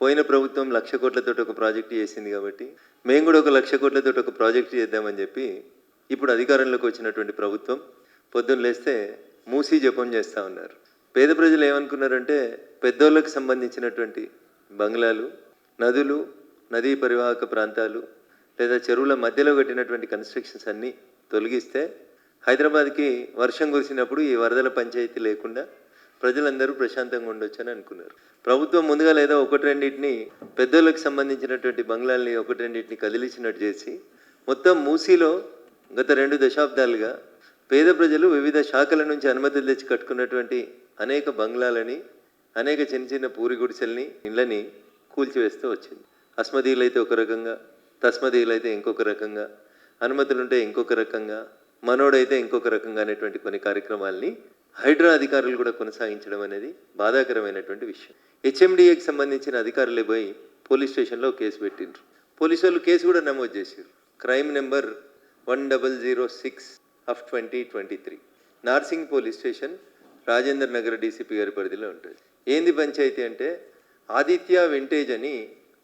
పోయిన ప్రభుత్వం లక్ష కోట్లతో ఒక ప్రాజెక్ట్ చేసింది కాబట్టి మేము కూడా ఒక లక్ష కోట్లతో ఒక ప్రాజెక్ట్ చేద్దామని చెప్పి ఇప్పుడు అధికారంలోకి వచ్చినటువంటి ప్రభుత్వం పొద్దున్న లేస్తే మూసీ జపం చేస్తూ ఉన్నారు. పేద ప్రజలు ఏమనుకున్నారంటే పెద్దోళ్ళకి సంబంధించినటువంటి బంగ్లాలు నదులు నదీ పరివాహక ప్రాంతాలు లేదా చెరువుల మధ్యలో కట్టినటువంటి కన్స్ట్రక్షన్స్ అన్నీ తొలగిస్తే హైదరాబాద్కి వర్షం కురిసినప్పుడు ఈ వరదల పంచాయతీ లేకుండా ప్రజలందరూ ప్రశాంతంగా ఉండొచ్చని అనుకున్నారు. ప్రభుత్వం ముందుగా లేదా ఒకటి రెండింటిని పెద్దలకు సంబంధించినటువంటి బంగ్లాల్ని ఒకటి రెండింటిని కదిలించినట్టు చేసి మొత్తం మూసీలో గత రెండు దశాబ్దాలుగా పేద ప్రజలు వివిధ శాఖల నుంచి అనుమతులు తెచ్చి కట్టుకున్నటువంటి అనేక బంగ్లాలని అనేక చిన్న చిన్న పూరి గుడిసెల్ని ఇళ్ళని కూల్చివేస్తూ వచ్చింది. అస్మదీయులైతే ఒక రకంగా తస్మదీయులైతే ఇంకొక రకంగా అనుమతులుంటే ఇంకొక రకంగా మనోడైతే ఇంకొక రకంగా అనేటువంటి కొన్ని కార్యక్రమాల్ని హైడ్రా అధికారులు కూడా కొనసాగించడం అనేది బాధాకరమైనటువంటి విషయం. హెచ్ఎండిఏకి సంబంధించిన అధికారులే పోయి పోలీస్ స్టేషన్లో కేసు పెట్టిండ్రు. పోలీసు వాళ్ళు కేసు కూడా నమోదు చేశారు crime number one double zero six of twenty twenty three. Narsing police station Rajendra Nagar DCP గారి పరిధిలో ఉంటుంది. ఏంది పంచాయతీ అంటే ఆదిత్య వింటేజ్ అని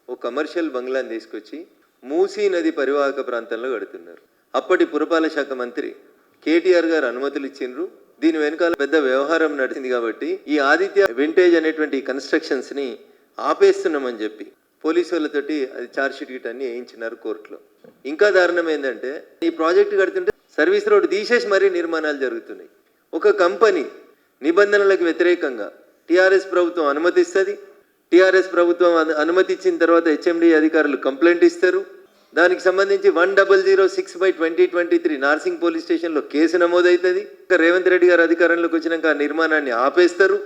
ఓ కమర్షియల్ బంగ్లాని తీసుకొచ్చి మూసీ నది పరివాహక ప్రాంతంలో కడుతున్నారు. అప్పటి పురపాలక శాఖ మంత్రి కేటీఆర్ గారు అనుమతులు ఇచ్చిండ్రు. దీని వెనకాల పెద్ద వ్యవహారం నడిచింది కాబట్టి ఈ ఆదిత్య వింటేజ్ అనేటువంటి కన్స్ట్రక్షన్స్ని ఆపేస్తున్నామని చెప్పి పోలీసు వాళ్ళతోటి అది చార్జ్ షీట్ అన్ని వేయించినారు కోర్టులో. ఇంకా దారుణం ఏంటంటే ఈ ప్రాజెక్ట్ కడుతుంటే సర్వీస్ రోడ్ తీసేసి మరీ నిర్మాణాలు జరుగుతున్నాయి. ఒక కంపెనీ నిబంధనలకు వ్యతిరేకంగా టీఆర్ఎస్ ప్రభుత్వం అనుమతిస్తుంది. టీఆర్ఎస్ ప్రభుత్వం అనుమతి ఇచ్చిన తర్వాత హెచ్ఎండి అధికారులు కంప్లైంట్ ఇస్తారు. దానికి సంబంధించి one double zero six by twenty twenty three Narsing police స్టేషన్లో కేసు నమోదవుతుంది రేవంత్ రెడ్డి గారు అధికారంలోకి వచ్చినాక ఆ నిర్మాణాన్ని ఆపేస్తారు.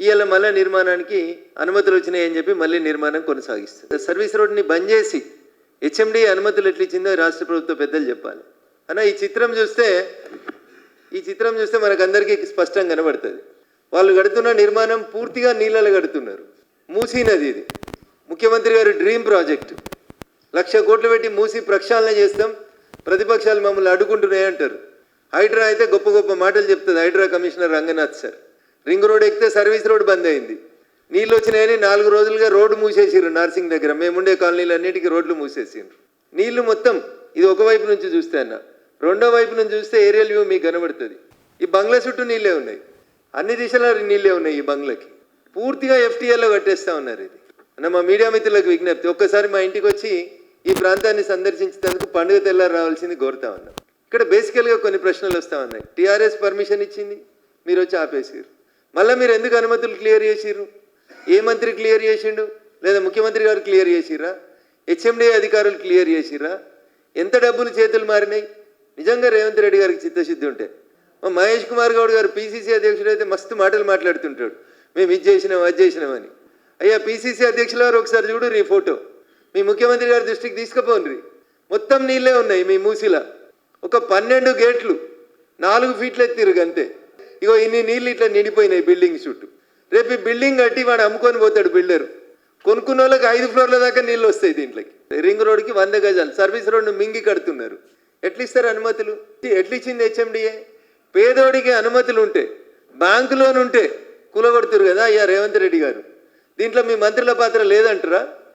ఇవాళ మళ్ళీ నిర్మాణానికి అనుమతులు వచ్చినాయని చెప్పి మళ్ళీ నిర్మాణం కొనసాగిస్తారు. సర్వీస్ రోడ్ని బంద్ చేసి హెచ్ఎండి అనుమతులు ఎట్లా ఇచ్చిందో రాష్ట్ర ప్రభుత్వ పెద్దలు చెప్పాలి. అన్న ఈ చిత్రం చూస్తే ఈ చిత్రం చూస్తే మనకు అందరికీ స్పష్టంగా కనబడుతుంది. వాళ్ళు కడుతున్న నిర్మాణం పూర్తిగా నీళ్ళలో కడుతున్నారు. మూసీ నది ఇది. ముఖ్యమంత్రి గారి డ్రీమ్ ప్రాజెక్ట్. లక్ష కోట్లు పెట్టి మూసి ప్రక్షాళన చేస్తాం. ప్రతిపక్షాలు మమ్మల్ని అడ్డుకుంటున్నాయి అంటారు హైడ్రా అయితే గొప్ప గొప్ప మాటలు చెప్తుంది. Hydraa commissioner Ranganath sir. Ring road ఎక్కితే సర్వీస్ రోడ్ బంద్ అయింది. నీళ్ళు వచ్చినాయని నాలుగు రోజులుగా రోడ్డు మూసేసిర్రు నార్సింగ్ దగ్గర. మేముండే కాలనీలు అన్నిటికీ రోడ్లు మూసేసిండ్రు నీళ్ళు మొత్తం ఇది ఒక వైపు నుంచి చూస్తే అన్న. రెండో వైపు నుంచి చూస్తే ఏరియల్ వ్యూ మీకు కనబడుతుంది. ఈ బంగ్లా చుట్టూ నీళ్ళే ఉన్నాయి. అన్ని దిశల నీళ్ళే ఉన్నాయి ఈ బంగ్లాకి. పూర్తిగా ఎఫ్టీఎల్లో కట్టేస్తా ఉన్నారు ఇది. అన్న మా మీడియా మిత్రులకు విజ్ఞప్తి. ఒక్కసారి మా ఇంటికి వచ్చి ఈ ప్రాంతాన్ని సందర్శించేందుకు పండుగ తెల్లారి రావాల్సింది కోరుతా ఉన్నాం. ఇక్కడ బేసికల్గా కొన్ని ప్రశ్నలు వస్తా ఉన్నాయి. టీఆర్ఎస్ పర్మిషన్ ఇచ్చింది మీరు వచ్చి ఆపేసారు మళ్ళీ మీరు ఎందుకు అనుమతులు క్లియర్ చేసిర్రు? ఏ మంత్రి క్లియర్ చేసిండు? లేదా ముఖ్యమంత్రి గారు క్లియర్ చేసిర్రా? హెచ్ఎండి అధికారులు క్లియర్ చేసిర్రా? ఎంత డబ్బులు చేతులు మారినాయి? నిజంగా రేవంత్ రెడ్డి గారికి చిత్తశుద్ధి ఉంటే. మహేష్ కుమార్ గౌడ్ గారు పీసీసీ అధ్యక్షుడు అయితే మస్తు మాటలు మాట్లాడుతుంటాడు. మేము ఇది చేసినాం అది చేసినామని. అయ్యా పీసీసీ అధ్యక్షుల వారు ఒకసారి చూడు రీ ఫోటో. మీ ముఖ్యమంత్రి గారి దృష్టికి తీసుకుపోండి మొత్తం నీళ్ళే ఉన్నాయి మీ మూసిలా. ఒక పన్నెండు గేట్లు నాలుగు ఫీట్లు ఎత్తిరు అంతే ఇగో ఇన్ని నీళ్ళు ఇట్లా నిండిపోయినాయి బిల్డింగ్ చుట్టూ. రేపు ఈ బిల్డింగ్ కట్టి వాడు అమ్ముకొని పోతాడు బిల్డర్. కొనుక్కున్న వాళ్ళకి ఐదు ఫ్లోర్ల దాకా నీళ్ళు వస్తాయి దీంట్లోకి. రింగ్ రోడ్కి వంద గజాలు సర్వీస్ రోడ్ను మింగి కడుతున్నారు. ఎట్లిస్తారు అనుమతులు? ఎట్లిచ్చింది హెచ్ఎండిఏ? పేదోడికి అనుమతులు ఉంటే బ్యాంకులోనుంటే కులగొడుతురు ఉంటే కదా అయ్యా రేవంత్ రెడ్డి గారు. దీంట్లో మీ మంత్రుల పాత్ర లేదంటారా?